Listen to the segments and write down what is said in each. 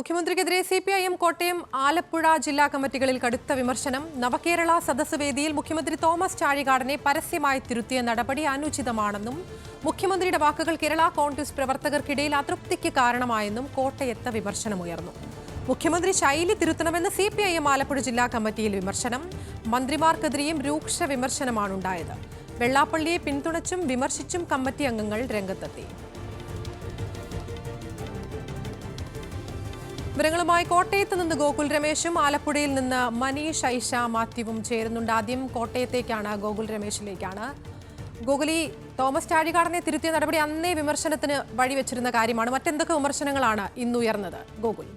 മുഖ്യമന്ത്രിക്കെതിരെ C P I M Kottayam Alappuzha ജില്ലാ കമ്മിറ്റികളിൽ കടുത്ത വിമർശനം. നവകേരള സദസ് വേദിയിൽ മുഖ്യമന്ത്രി തോമസ് ചാഴികാടനെ പരസ്യമായി തിരുത്തിയ നടപടി അനുചിതമാണെന്നും മുഖ്യമന്ത്രിയുടെ വാക്കുകൾ കേരള കോൺഗ്രസ് പ്രവർത്തകർക്കിടയിൽ അതൃപ്തിക്ക് കാരണമായെന്നും കോട്ടയത്ത് വിമർശനമുയർന്നു മുഖ്യമന്ത്രി ശൈലി തിരുത്തണമെന്ന് C P I M Alappuzha ജില്ലാ കമ്മിറ്റിയിൽ വിമർശനം. മന്ത്രിമാർക്കെതിരെയും രൂക്ഷ വിമർശനമാണുണ്ടായത്. വെള്ളാപ്പള്ളിയെ പിന്തുണച്ചും വിമർശിച്ചും കമ്മിറ്റി അംഗങ്ങൾ രംഗത്തെത്തി. വിവരങ്ങളുമായി കോട്ടയത്ത് നിന്ന് ഗോകുൽ രമേശും ആലപ്പുഴയിൽ നിന്ന് മനീഷ് ഐഷ മാത്യുവും ചേരുന്നുണ്ട്. ആദ്യം കോട്ടയത്തേക്കാണ് ഗോകുൽ രമേശിലേക്കാണ്. ഗോകുലി തോമസ് ചാഴികാടനെ തിരുത്തിയ നടപടി അന്നേ വിമർശനത്തിന് വഴിവെച്ചിരുന്ന കാര്യമാണ്. മറ്റെന്തൊക്കെ വിമർശനങ്ങളാണ് ഇന്നുയർന്നത്? ഗോകുൽ.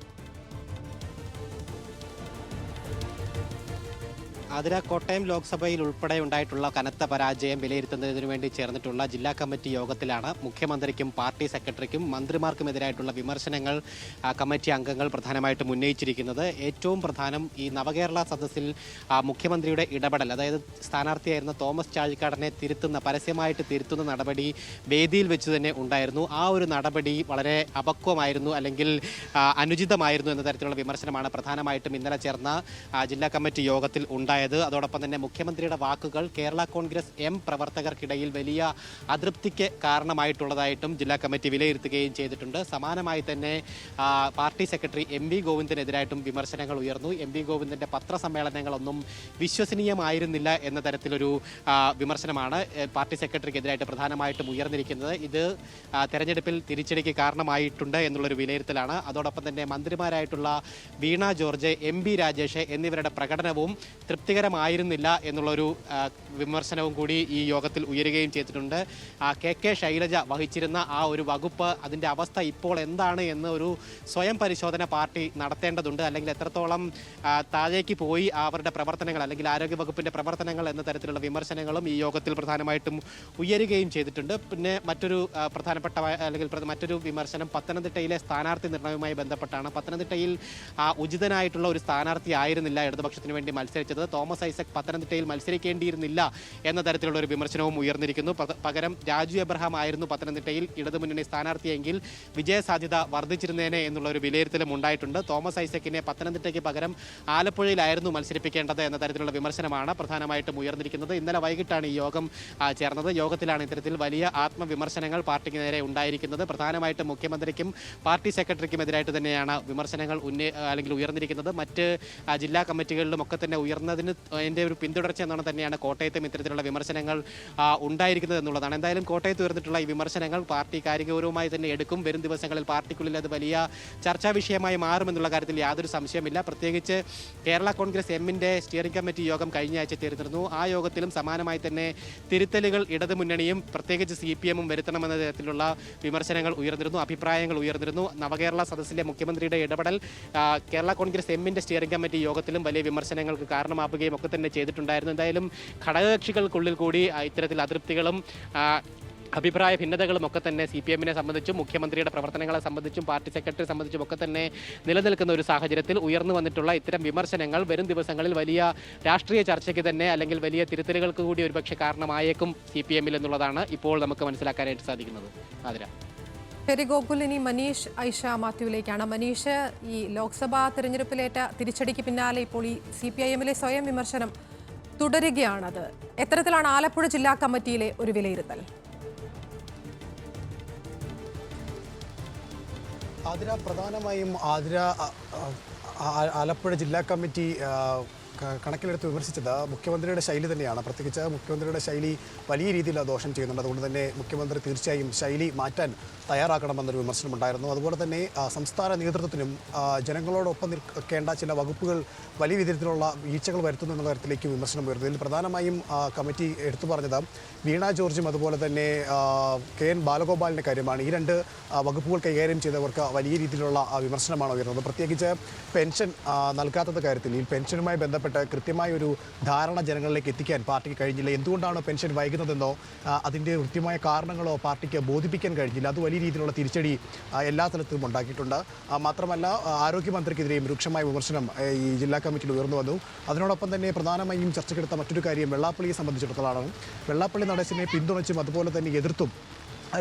അതിര കോട്ടയം ലോക്സഭയിൽ ഉൾപ്പെടെ ഉണ്ടായിട്ടുള്ള കനത്ത പരാജയം വിലയിരുത്തുന്നതിനു വേണ്ടി ചേർന്നിട്ടുള്ള ജില്ലാ കമ്മിറ്റി യോഗത്തിലാണ് മുഖ്യമന്ത്രിക്കും പാർട്ടി സെക്രട്ടറിക്കും മന്ത്രിമാർക്കുമെതിരായിട്ടുള്ള വിമർശനങ്ങൾ കമ്മിറ്റി അംഗങ്ങൾ പ്രധാനമായിട്ടും ഉന്നയിച്ചിരിക്കുന്നത്. ഏറ്റവും പ്രധാനം ഈ നവകേരള സദസ്സിൽ മുഖ്യമന്ത്രിയുടെ ഇടപെടൽ അതായത് സ്ഥാനാർത്ഥിയായിരുന്ന തോമസ് ചാഴിക്കാടനെ തിരുത്തുന്ന പരസ്യമായിട്ട് തിരുത്തുന്ന നടപടി വേദിയിൽ വെച്ച് തന്നെ ഉണ്ടായിരുന്നു. ആ ഒരു നടപടി വളരെ അപക്വമായിരുന്നു അല്ലെങ്കിൽ അനുചിതമായിരുന്നു എന്ന തരത്തിലുള്ള വിമർശനമാണ് പ്രധാനമായിട്ടും ഇന്നലെ ചേർന്ന ജില്ലാ കമ്മിറ്റി യോഗത്തിൽ ഉണ്ടായത്. അതോടൊപ്പം തന്നെ മുഖ്യമന്ത്രിയുടെ വാക്കുകൾ കേരള കോൺഗ്രസ് എം പ്രവർത്തകർക്കിടയിൽ വലിയ അതൃപ്തിക്ക് കാരണമായിട്ടുള്ളതായിട്ടും ജില്ലാ കമ്മിറ്റി വിലയിരുത്തുകയും ചെയ്തിട്ടുണ്ട്. സമാനമായി തന്നെ പാർട്ടി സെക്രട്ടറി എം വി ഗോവിന്ദനെതിരായിട്ടും വിമർശനങ്ങൾ ഉയർന്നു. എം വി ഗോവിന്ദന്റെ പത്രസമ്മേളനങ്ങളൊന്നും വിശ്വസനീയമായിരുന്നില്ല എന്ന തരത്തിലൊരു വിമർശനമാണ് പാർട്ടി സെക്രട്ടറിക്കെതിരായിട്ട് പ്രധാനമായിട്ടും ഉയർന്നിരിക്കുന്നത്. ഇത് തെരഞ്ഞെടുപ്പിൽ തിരിച്ചടിക്ക് കാരണമായിട്ടുണ്ട് എന്നുള്ളൊരു വിലയിരുത്തലാണ്. അതോടൊപ്പം തന്നെ മന്ത്രിമാരായിട്ടുള്ള വീണ ജോർജ് എം ബി രാജേഷ് എന്നിവരുടെ പ്രകടനവും തൃപ്തികരമായിരുന്നില്ല എന്നുള്ളൊരു വിമർശനവും കൂടി ഈ യോഗത്തിൽ ഉയരുകയും ചെയ്തിട്ടുണ്ട്. കെ കെ ശൈലജ വഹിച്ചിരുന്ന ആ ഒരു വകുപ്പ് അതിന്റെ അവസ്ഥ ഇപ്പോൾ എന്താണ് എന്ന് ഒരു സ്വയം പരിശോധന പാർട്ടി നടത്തേണ്ടതുണ്ട്. അല്ലെങ്കിൽ എത്രത്തോളം താഴേക്ക് പോയി അവരുടെ പ്രവർത്തനങ്ങൾ അല്ലെങ്കിൽ ആരോഗ്യ വകുപ്പിന്റെ പ്രവർത്തനങ്ങൾ എന്ന തരത്തിലുള്ള വിമർശനങ്ങളും ഈ യോഗത്തിൽ പ്രധാനമായിട്ടും ഉയരുകയും ചെയ്തിട്ടുണ്ട്. പിന്നെ മറ്റൊരു പ്രധാനപ്പെട്ട അല്ലെങ്കിൽ മറ്റൊരു വിമർശനം പത്തനംതിട്ടയിലെ സ്ഥാനാർത്ഥി നിർണയവുമായി ബന്ധപ്പെട്ടാണ്. പത്തനംതിട്ടയിൽ ഉചിതനായിട്ടുള്ള ഒരു സ്ഥാനാർത്ഥി ആയിരുന്നില്ല ഇടതുപക്ഷത്തിന് വേണ്ടി മത്സരിച്ചത്. തോമസ് ഐസക് പത്തനംതിട്ടയിൽ മത്സരിക്കേണ്ടിയിരുന്നില്ല എന്ന തരത്തിലുള്ള ഒരു വിമർശനവും ഉയർന്നിരിക്കുന്നു. പകരം രാജു എബ്രഹാം ആയിരുന്നു പത്തനംതിട്ടയിൽ ഇടതുമുന്നണി സ്ഥാനാർത്ഥിയെങ്കിൽ വിജയസാധ്യത വർദ്ധിച്ചിരുന്നേനെ എന്നുള്ള ഒരു വിലയിരുത്തലും ഉണ്ടായിട്ടുണ്ട്. തോമസ് ഐസക്കിനെ പത്തനംതിട്ടയ്ക്ക് പകരം ആലപ്പുഴയിലായിരുന്നു മത്സരിപ്പിക്കേണ്ടത് എന്ന തരത്തിലുള്ള വിമർശനമാണ് പ്രധാനമായിട്ടും ഉയർന്നിരിക്കുന്നത്. ഇന്നലെ വൈകിട്ടാണ് ഈ യോഗം ചേർന്നത്. യോഗത്തിലാണ് ഇത്തരത്തിൽ വലിയ ആത്മവിമർശനങ്ങൾ പാർട്ടിക്ക് നേരെ ഉണ്ടായിരിക്കുന്നത്. പ്രധാനമായിട്ടും മുഖ്യമന്ത്രിക്കും പാർട്ടി സെക്രട്ടറിക്കും എതിരായിട്ട് തന്നെയാണ് വിമർശനങ്ങൾ ഉന്നയി അല്ലെങ്കിൽ ഉയർന്നിരിക്കുന്നത്. മറ്റ് ജില്ലാ കമ്മിറ്റികളിലും ഒക്കെ തന്നെ ഉയർന്നതിന് അതിന്റെ ഒരു പിന്തുടർച്ച എന്നാണ് തന്നെയാണ് കോട്ടയത്തും ഇത്തരത്തിലുള്ള വിമർശനങ്ങൾ ഉണ്ടായിരിക്കുന്നത് എന്നുള്ളതാണ്. എന്തായാലും കോട്ടയത്ത് ഉയർന്നിട്ടുള്ള ഈ വിമർശനങ്ങൾ പാർട്ടി കാര്യഗൗരവമായി തന്നെ എടുക്കും. വരും ദിവസങ്ങളിൽ പാർട്ടിക്കുള്ളിൽ അത് വലിയ ചർച്ചാ വിഷയമായി മാറുമെന്നുള്ള കാര്യത്തിൽ യാതൊരു സംശയമില്ല പ്രത്യേകിച്ച് കേരള കോൺഗ്രസ് എമ്മിന്റെ സ്റ്റിയറിംഗ് കമ്മിറ്റി യോഗം കഴിഞ്ഞ ആഴ്ച ചേർന്നിരുന്നു ആ യോഗത്തിലും സമാനമായി തന്നെ തിരുത്തലുകൾ ഇടതുമുന്നണിയും പ്രത്യേകിച്ച് സി പി എമ്മും വരുത്തണമെന്ന തരത്തിലുള്ള വിമർശനങ്ങൾ ഉയർന്നിരുന്നു അഭിപ്രായങ്ങൾ ഉയർന്നിരുന്നു. നവകേരള സദസ്സിലെ മുഖ്യമന്ത്രിയുടെ ഇടപെടൽ കേരള കോൺഗ്രസ് എമ്മിന്റെ സ്റ്റിയറിംഗ് കമ്മിറ്റി യോഗത്തിലും വലിയ വിമർശനങ്ങൾക്ക് കാരണമാവുകയും ഒക്കെ തന്നെ ചെയ്തിട്ടുണ്ടായിരുന്നു. എന്തായാലും ഘടകകക്ഷികൾക്കുള്ളിൽ കൂടി ഇത്തരത്തിൽ അതൃപ്തികളും അഭിപ്രായ ഭിന്നതകളും ഒക്കെ തന്നെ സി പി എമ്മിനെ സംബന്ധിച്ചും മുഖ്യമന്ത്രിയുടെ പ്രവർത്തനങ്ങളെ സംബന്ധിച്ചും പാർട്ടി സെക്രട്ടറി സംബന്ധിച്ചും ഒക്കെ തന്നെ നിലനിൽക്കുന്ന ഒരു സാഹചര്യത്തിൽ ഉയർന്നു വന്നിട്ടുള്ള ഇത്തരം വിമർശനങ്ങൾ വരും ദിവസങ്ങളിൽ വലിയ രാഷ്ട്രീയ ചർച്ചയ്ക്ക് തന്നെ അല്ലെങ്കിൽ വലിയ തിരുത്തലുകൾക്ക് കൂടി ഒരുപക്ഷെ കാരണമായേക്കും സി പി എമ്മിൽ എന്നുള്ളതാണ് ഇപ്പോൾ നമുക്ക് മനസ്സിലാക്കാനായിട്ട് സാധിക്കുന്നത്. ആതിര. ശരി ഗോകുൽ ഇനി മനീഷ് ഐഷ മാത്യുവിലേക്കാണ്. മനീഷ് ഈ ലോക്സഭാ തെരഞ്ഞെടുപ്പിലേറ്റ തിരിച്ചടിക്ക് പിന്നാലെ ഇപ്പോൾ ഈ സി പി ഐ എമ്മിലെ സ്വയം വിമർശനം തുടരുകയാണത്. എത്തരത്തിലാണ് ആലപ്പുഴ ജില്ലാ കമ്മിറ്റിയിലെ ഒരു വിലയിരുത്തൽ. ആതിര പ്രധാനമായും ആതിര ആലപ്പുഴ ജില്ലാ കമ്മിറ്റി കണക്കിലെടുത്ത് വിമർശിച്ചത് മുഖ്യമന്ത്രിയുടെ ശൈലി തന്നെയാണ്. പ്രത്യേകിച്ച് മുഖ്യമന്ത്രിയുടെ ശൈലി വലിയ രീതിയിൽ ദോഷം ചെയ്യുന്നുണ്ട്. അതുകൊണ്ട് തന്നെ മുഖ്യമന്ത്രി തീർച്ചയായും ശൈലി മാറ്റാൻ തയ്യാറാക്കണമെന്നൊരു വിമർശനമുണ്ടായിരുന്നു അതുപോലെ തന്നെ സംസ്ഥാന നേതൃത്വത്തിനും ജനങ്ങളോടൊപ്പം നിൽക്കേണ്ട ചില വകുപ്പുകൾ വലിയ വിധത്തിലുള്ള വീഴ്ചകൾ വരുത്തുന്നു എന്ന തരത്തിലേക്ക് വിമർശനം ഉയർന്നു. ഇതിൽ പ്രധാനമായും കമ്മിറ്റി എടുത്തു പറഞ്ഞത് വീണ ജോർജും അതുപോലെ തന്നെ കെ എൻ ബാലഗോപാലിന്റെ കാര്യമാണ്. ഈ രണ്ട് വകുപ്പുകൾ കൈകാര്യം ചെയ്തവർക്ക് വലിയ രീതിയിലുള്ള വിമർശനമാണ് ഉയർന്നത്. പ്രത്യേകിച്ച് പെൻഷൻ നൽകാത്തത് കാര്യത്തിൽ ഈ പെൻഷനുമായി ബന്ധപ്പെട്ട് കൃത്യമായ ഒരു ധാരണ ജനങ്ങളിലേക്ക് എത്തിക്കാൻ പാർട്ടിക്ക് കഴിഞ്ഞില്ല. എന്തുകൊണ്ടാണ് പെൻഷൻ വൈകുന്നതെന്നോ അതിന്റെ കൃത്യമായ കാരണങ്ങളോ പാർട്ടിക്ക് ബോധിപ്പിക്കാൻ കഴിഞ്ഞില്ല? അത് വലിയ രീതിയിലുള്ള തിരിച്ചടി എല്ലാ തലത്തിലും ഉണ്ടാക്കിയിട്ടുണ്ട്. മാത്രമല്ല ആരോഗ്യമന്ത്രിക്കെതിരെയും രൂക്ഷമായ വിമർശനം ഈ ജില്ലാ കമ്മിറ്റിയിൽ ഉയർന്നു വന്നു. അതിനോടൊപ്പം തന്നെ പ്രധാനമായും ചർച്ചയ്ക്കെടുത്ത മറ്റൊരു കാര്യം വെള്ളാപ്പള്ളിയെ സംബന്ധിച്ചിടത്തോളമാണ് വെള്ളാപ്പള്ളി നടേശിനെ പിന്തുണച്ചും അതുപോലെ തന്നെ എതിർത്തും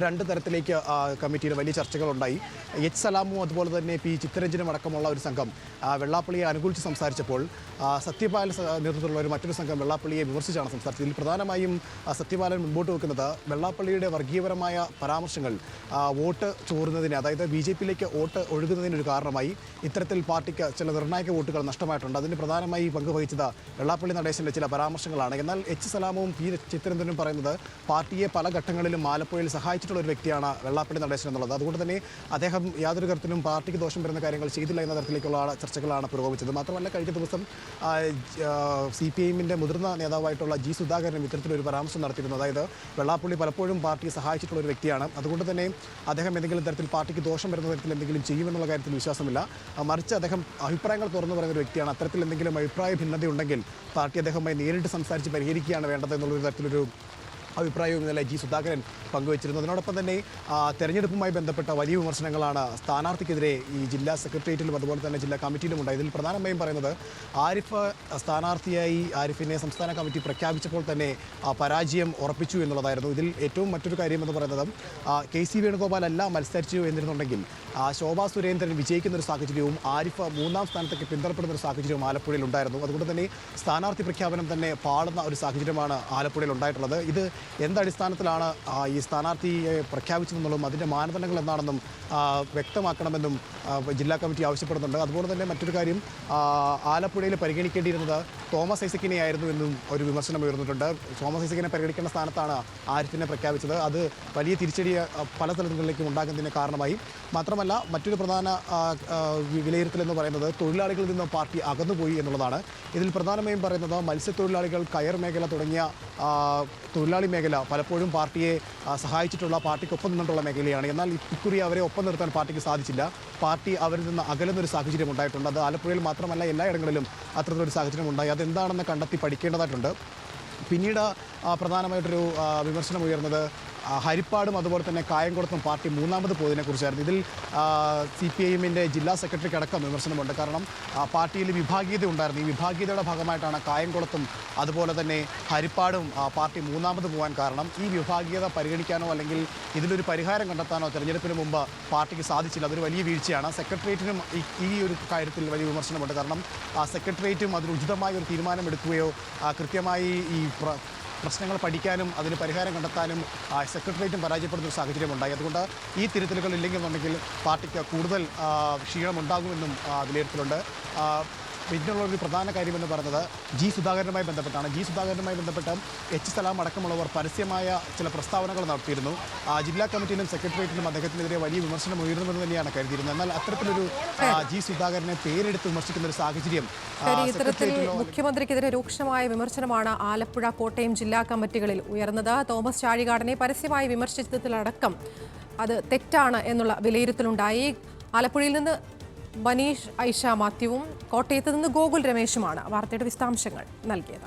രണ്ട് തരത്തിലേക്ക് കമ്മിറ്റിയിൽ വലിയ ചർച്ചകളുണ്ടായി. എച്ച് സലാമും അതുപോലെ തന്നെ പി ചിത്തരഞ്ജനും അടക്കമുള്ള ഒരു സംഘം വെള്ളാപ്പള്ളിയെ അനുകൂലിച്ച് സംസാരിച്ചപ്പോൾ സത്യപാൽ നേതൃത്വത്തിലുള്ള ഒരു മറ്റൊരു സംഘം വെള്ളാപ്പള്ളിയെ വിമർശിച്ചാണ് സംസാരിച്ചത്. ഇതിൽ പ്രധാനമായും സത്യപാലൻ മുൻപോട്ട് വെക്കുന്നത് വെള്ളാപ്പള്ളിയുടെ വർഗീയപരമായ പരാമർശങ്ങൾ വോട്ട് ചോറുന്നതിന് അതായത് ബി ജെ പിയിലേക്ക് വോട്ട് ഒഴുകുന്നതിനൊരു കാരണമായി ഇത്തരത്തിൽ പാർട്ടിക്ക് ചില നിർണായക വോട്ടുകൾ നഷ്ടമായിട്ടുണ്ട്. അതിന് പ്രധാനമായി പങ്കുവഹിച്ചത് വെള്ളാപ്പള്ളി നടേശന്റെ ചില പരാമർശങ്ങളാണ്. എന്നാൽ എച്ച് സലാമും പി ചിത്തരഞ്ജനും പറയുന്നത് പാർട്ടിയെ പല ഘട്ടങ്ങളിലും ആലപ്പുഴയിൽ സഹായിച്ചിട്ടുള്ള ഒരു വ്യക്തിയാണ് വെള്ളാപ്പള്ളി നടേശൻ എന്നുള്ളത്. അതുകൊണ്ട് തന്നെ അദ്ദേഹം യാതൊരു തരത്തിലും പാർട്ടിക്ക് ദോഷം വരുന്ന കാര്യങ്ങൾ ചെയ്തില്ല എന്ന തരത്തിലേക്കുള്ള ചർച്ചകളാണ് പുരോഗമിച്ചത്. മാത്രമല്ല കഴിഞ്ഞ ദിവസം സി പി ഐഎമ്മിന്റെ മുതിർന്ന നേതാവായിട്ടുള്ള ജി സുധാകരനും ഇത്തരത്തിലൊരു പരാമർശം നടത്തിയിരുന്നു. അതായത് വെള്ളാപ്പള്ളി പലപ്പോഴും പാർട്ടിയെ സഹായിച്ചിട്ടുള്ള ഒരു വ്യക്തിയാണ്. അതുകൊണ്ട് തന്നെ അദ്ദേഹം എന്തെങ്കിലും തരത്തിൽ പാർട്ടിക്ക് ദോഷം വരുന്ന തരത്തിൽ എന്തെങ്കിലും ചെയ്യുമെന്നുള്ള കാര്യത്തിൽ വിശ്വാസമില്ല. മറിച്ച് അദ്ദേഹം അഭിപ്രായങ്ങൾ തുറന്നു പറയുന്ന ഒരു വ്യക്തിയാണ്. അത്തരത്തിൽ എന്തെങ്കിലും അഭിപ്രായ ഭിന്നതയുണ്ടെങ്കിൽ പാർട്ടി അദ്ദേഹവുമായി നേരിട്ട് സംസാരിച്ച് പരിഹരിക്കുകയാണ് വേണ്ടത് എന്നുള്ളൊരു തരത്തിലൊരു അഭിപ്രായവും ഇന്നലെ ജി സുധാകരൻ പങ്കുവച്ചിരുന്നു അതിനോടൊപ്പം തന്നെ തെരഞ്ഞെടുപ്പുമായി ബന്ധപ്പെട്ട വലിയ വിമർശനങ്ങളാണ് സ്ഥാനാർത്ഥിക്കെതിരെ ഈ ജില്ലാ സെക്രട്ടേറിയറ്റിലും അതുപോലെ തന്നെ ജില്ലാ കമ്മിറ്റിയിലും ഉണ്ട് ഇതിൽ പ്രധാനമായും പറയുന്നത് ആരിഫ് സ്ഥാനാർത്ഥിയായി ആരിഫിനെ സംസ്ഥാന കമ്മിറ്റി പ്രഖ്യാപിച്ചപ്പോൾ തന്നെ പരാജയം ഉറപ്പിച്ചു എന്നുള്ളതായിരുന്നു. ഇതിൽ ഏറ്റവും മറ്റൊരു കാര്യം എന്ന് പറയുന്നത് കെ സി വേണുഗോപാൽ അല്ല മത്സരിച്ചു എന്നിരുന്നുണ്ടെങ്കിൽ ശോഭാ സുരേന്ദ്രൻ വിജയിക്കുന്ന ഒരു സാഹചര്യവും ആരിഫ് മൂന്നാം സ്ഥാനത്തേക്ക് പിന്തള്ളപ്പെടുന്ന ഒരു സാഹചര്യവും ആലപ്പുഴയിൽ ഉണ്ടായിരുന്നു. അതുകൊണ്ട് തന്നെ സ്ഥാനാർത്ഥി പ്രഖ്യാപനം തന്നെ പാടുന്ന ഒരു സാഹചര്യമാണ് ആലപ്പുഴയിൽ ഉണ്ടായിട്ടുള്ളത്. ഇത് എന്തടിസ്ഥാനത്തിലാണ് ഈ സ്ഥാനാർത്ഥിയെ പ്രഖ്യാപിച്ചതെന്നുള്ളതും അതിന്റെ മാനദണ്ഡങ്ങൾ എന്താണെന്നും വ്യക്തമാക്കണമെന്നും ജില്ലാ കമ്മിറ്റി ആവശ്യപ്പെടുന്നുണ്ട്. അതുപോലെ തന്നെ മറ്റൊരു കാര്യം ആലപ്പുഴയിൽ പരിഗണിക്കേണ്ടിയിരുന്നത് തോമസ് ഐസക്കിനെ ആയിരുന്നു എന്നും ഒരു വിമർശനം ഉയർന്നിട്ടുണ്ട്. തോമസ് ഐസക്കിനെ പരിഗണിക്കേണ്ട സ്ഥാനത്താണ് ആരിഫിനെ പ്രഖ്യാപിച്ചത്. അത് വലിയ തിരിച്ചടി പല സ്ഥലങ്ങളിലേക്കും ഉണ്ടാകുന്നതിന് കാരണമായി. മാത്രമല്ല മറ്റൊരു പ്രധാന വിലയിരുത്തൽ എന്ന് പറയുന്നത് തൊഴിലാളികളിൽ നിന്ന് പാർട്ടി അകന്നുപോയി എന്നുള്ളതാണ്. ഇതിൽ പ്രധാനമായും പറയുന്നത് മത്സ്യത്തൊഴിലാളികൾ കയർ മേഖല തുടങ്ങിയ തൊഴിലാളി മേഖല. പലപ്പോഴും പാർട്ടിയെ സഹായിച്ചിട്ടുള്ള പാർട്ടിക്കൊപ്പം നിന്നിട്ടുള്ള മേഖലയാണ്. എന്നാൽ ഇക്കുറി അവരെ ഒപ്പം നിർത്താൻ പാർട്ടിക്ക് സാധിച്ചില്ല. പാർട്ടി അവരിൽ നിന്ന് അകലുന്നൊരു സാഹചര്യം ഉണ്ടായിട്ടുണ്ട്. അത് ആലപ്പുഴയിൽ മാത്രമല്ല എല്ലായിടങ്ങളിലും അത്തരത്തിലൊരു സാഹചര്യം ഉണ്ടായി. അതെന്താണെന്ന് കണ്ടെത്തി പഠിക്കേണ്ടതായിട്ടുണ്ട്. പിന്നീട് പ്രധാനമായിട്ടൊരു വിമർശനം ഉയർന്നത് ഹരിപ്പാടും അതുപോലെ തന്നെ കായംകുളത്തും പാർട്ടി മൂന്നാമത് പോയതിനെ കുറിച്ചായിരുന്നു. ഇതിൽ സി പി ഐ എമ്മിന്റെ ജില്ലാ സെക്രട്ടറിക്ക് അടക്കം വിമർശനമുണ്ട്. കാരണം പാർട്ടിയിൽ വിഭാഗീയത ഉണ്ടായിരുന്നു. ഈ വിഭാഗീയതയുടെ ഭാഗമായിട്ടാണ് കായംകുളത്തും അതുപോലെ തന്നെ ഹരിപ്പാടും പാർട്ടി മൂന്നാമത് പോകാൻ കാരണം. ഈ വിഭാഗീയത പരിഗണിക്കാനോ അല്ലെങ്കിൽ ഇതിലൊരു പരിഹാരം കണ്ടെത്താനോ തെരഞ്ഞെടുപ്പിന് മുമ്പ് പാർട്ടിക്ക് സാധിച്ചില്ല. അതൊരു വലിയ വീഴ്ചയാണ്. സെക്രട്ടേറിയറ്റിനും ഈ- ഒരു കാര്യത്തിൽ വലിയ വിമർശനമുണ്ട്. കാരണം സെക്രട്ടേറിയറ്റും അതിന് ഉചിതമായ ഒരു തീരുമാനം എടുക്കുകയോ കൃത്യമായി ഈ പ്രശ്നങ്ങൾ പഠിക്കാനും അതിന് പരിഹാരം കണ്ടെത്താനും സെക്രട്ടേറിയറ്റും പരാജയപ്പെടുന്ന ഒരു സാഹചര്യം ഉണ്ടായി. അതുകൊണ്ട് ഈ തിരുത്തലുകൾ ഇല്ലെങ്കിൽ എന്നുണ്ടെങ്കിൽ പാർട്ടിക്ക് കൂടുതൽ ക്ഷീണമുണ്ടാകുമെന്നും വിലയിരുത്തലുണ്ട്. ഒരു പ്രധാന കാര്യമെന്ന് പറയുന്നത് ജി സുധാകരനുമായി ബന്ധപ്പെട്ടാണ്. ജി സുധാകരനുമായി ബന്ധപ്പെട്ട് എച്ച് സലാം അടക്കമുള്ളവർ പരസ്യമായ ചില പ്രസ്താവനകൾ നടത്തിയിരുന്നു. ആ, ജില്ലാ കമ്മിറ്റിയിലും സെക്രട്ടേറിയറ്റിലും അദ്ദേഹത്തിനെതിരെ വലിയ വിമർശനം ഉയർന്നുവെന്ന് തന്നെയാണ് കരുതിയിരുന്നത്. എന്നാൽ അത്തരത്തിലൊരു ജി സുധാകരനെ പേരെടുത്ത് വിമർശിക്കുന്ന ഒരു സാഹചര്യം ഇത്തരത്തിൽ മുഖ്യമന്ത്രിക്കെതിരെ രൂക്ഷമായ വിമർശനമാണ് ആലപ്പുഴ കോട്ടയം ജില്ലാ കമ്മിറ്റികളിൽ ഉയർന്നത്. തോമസ് ചാഴികാടനെ പരസ്യമായി വിമർശിച്ചതിലടക്കം അത് തെറ്റാണ് എന്നുള്ള വിലയിരുത്തലുണ്ടായി. ആലപ്പുഴയിൽ നിന്ന് മനീഷ് ഐഷ മാത്യുവും കോട്ടയത്ത് നിന്ന് ഗോകുൽ രമേശുമാണ് വാർത്തയുടെ വിശദാംശങ്ങൾ നൽകിയത്.